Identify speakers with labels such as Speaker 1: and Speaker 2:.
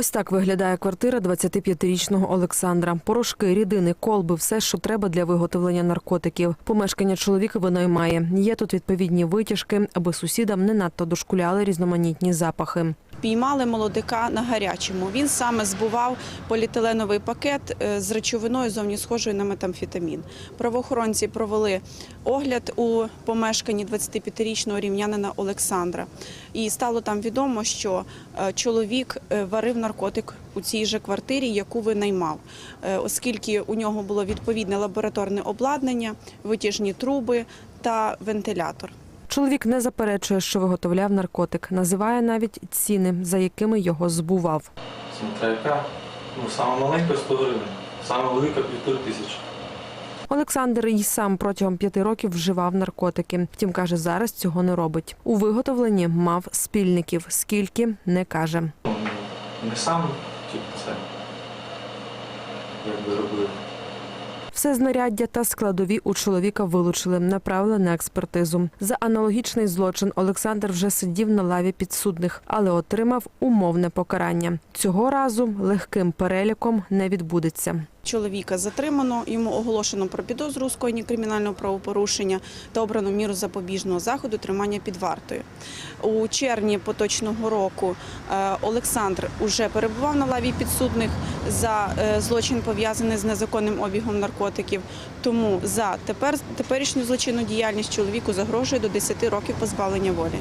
Speaker 1: Ось так виглядає квартира 25-річного Олександра. Порошки, рідини, колби, все, що треба для виготовлення наркотиків. Помешкання чоловіка винаймає. Є тут відповідні витяжки, аби сусідам не надто дошкуляли різноманітні запахи.
Speaker 2: Піймали молодика на гарячому. Він саме збував поліетиленовий пакет е, з речовиною зовні схожою на метамфетамін. Правоохоронці провели огляд у помешканні 25-річного рівнянина Олександра. І стало там відомо, що е, чоловік е, варив наркотик у цій же квартирі, яку винаймав, оскільки у нього було відповідне лабораторне обладнання, витяжні труби та вентилятор.
Speaker 1: Чоловік не заперечує, що виготовляв наркотик. Називає навіть ціни, за якими його збував.
Speaker 3: Смотря яка, ну, саме маленька 100 гривень, саме велика півтори тисячі.
Speaker 1: Олександр і сам протягом п'яти років вживав наркотики. Втім, каже, зараз цього не робить. У виготовленні мав спільників. Скільки не каже.
Speaker 3: Ну, не сам, типу, це, як би робив.
Speaker 1: Все знаряддя та складові у чоловіка вилучили, направили на експертизу. За аналогічний злочин Олександр вже сидів на лаві підсудних, але отримав умовне покарання. Цього разу легким переліком не відбудеться.
Speaker 2: Чоловіка затримано, йому оголошено про підозру у скоєнні кримінального правопорушення та обрано міру запобіжного заходу тримання під вартою. У червні поточного року е, Олександр уже перебував на лаві підсудних за е, злочин пов'язаний з незаконним обігом наркотиків. Тому за тепер теперішню злочинну діяльність чоловіку загрожує до 10 років позбавлення волі.